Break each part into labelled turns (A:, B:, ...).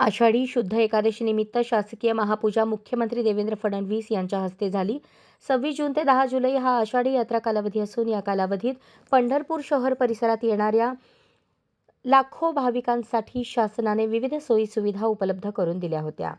A: आषाढी शुद्ध एकादशीनिमित्त शासकीय महापूजा मुख्यमंत्री देवेंद्र फडणवीस यांच्या हस्ते झाली. सव्वीस जून ते दहा जुलै हा आषाढी यात्रा कालावधी असून या कालावधीत पंढरपूर शहर परिसरात येणाऱ्या लाखो भाविकांसाठी शासनाने विविध सोयी सुविधा उपलब्ध करून दिल्या होत्या.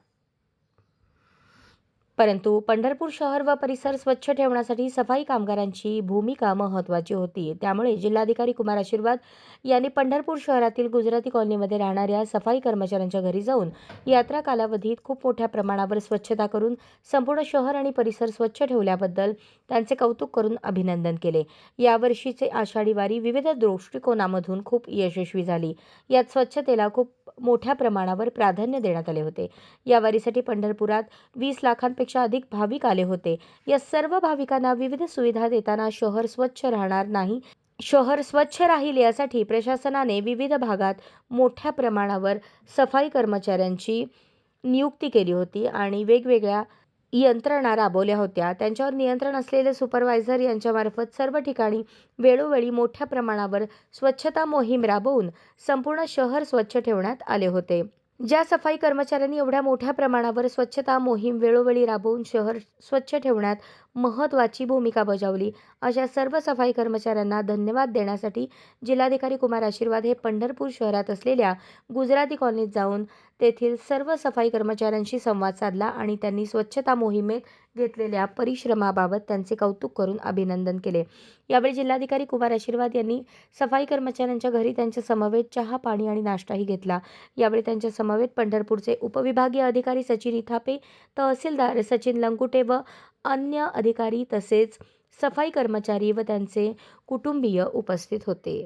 A: परंतु पंढरपूर शहर व परिसर स्वच्छ ठेवण्यासाठी सफाई कामगारांची भूमिका महत्त्वाची होती. त्यामुळे जिल्हाधिकारी कुमार आशीर्वाद यांनी पंढरपूर शहरातील गुजराती कॉलनीमध्ये राहणाऱ्या सफाई कर्मचाऱ्यांच्या घरी जाऊन यात्रा कालावधीत खूप मोठ्या प्रमाणावर स्वच्छता करून संपूर्ण शहर आणि परिसर स्वच्छ ठेवल्याबद्दल त्यांचे कौतुक करून अभिनंदन केले. यावर्षीचे आषाढी वारी विविध दृष्टिकोनामधून खूप यशस्वी झाली. यात स्वच्छतेला खूप मोठ्या प्रमाणावर प्राधान्य देण्यात आले होते. या वारीसाठी पंढरपुरात वीस लाखांपेक्षा अधिक भाविक आले होते. या सर्व भाविकांना विविध सुविधा देताना शहर स्वच्छ राहणार नाही शहर स्वच्छ राहील यासाठी प्रशासनाने विविध भागात मोठ्या प्रमाणावर सफाई कर्मचाऱ्यांची नियुक्ती केली होती आणि वेगवेगळ्या यंत्रणा राबवल्या होत्या. त्यांच्यावर नियंत्रण असलेले सुपरवायझर यांच्यामार्फत सर्व ठिकाणी वेळोवेळी मोठ्या प्रमाणावर स्वच्छता मोहीम राबवून संपूर्ण शहर स्वच्छ ठेवण्यात आले होते. ज्या सफाई कर्मचाऱ्यांनी एवढ्या मोठ्या प्रमाणावर स्वच्छता मोहीम वेळोवेळी राबवून शहर स्वच्छ ठेवण्यात महत्त्वाची भूमिका बजावली अशा सर्व सफाई कर्मचाऱ्यांना धन्यवाद देण्यासाठी जिल्हाधिकारी कुमार आशीर्वाद हे पंढरपूर शहरात असलेल्या गुजराती कॉलनीत जाऊन तेथील सर्व सफाई कर्मचाऱ्यांशी संवाद साधला आणि त्यांनी स्वच्छता मोहिमेत घेतलेल्या परिश्रमाबाबत त्यांचे कौतुक करून अभिनंदन केले. यावेळी जिल्हाधिकारी कुमार आशीर्वाद यांनी सफाई कर्मचाऱ्यांच्या घरी त्यांच्या समवेत चहा पाणी आणि नाश्ताही घेतला. यावेळी त्यांच्या समवेत पंढरपूरचे उपविभागीय अधिकारी सचिन इथापे तहसीलदार सचिन लंकुटे व अन्य अधिकारी तसेच सफाई कर्मचारी व त्यांचे कुटुंबीय उपस्थित होते.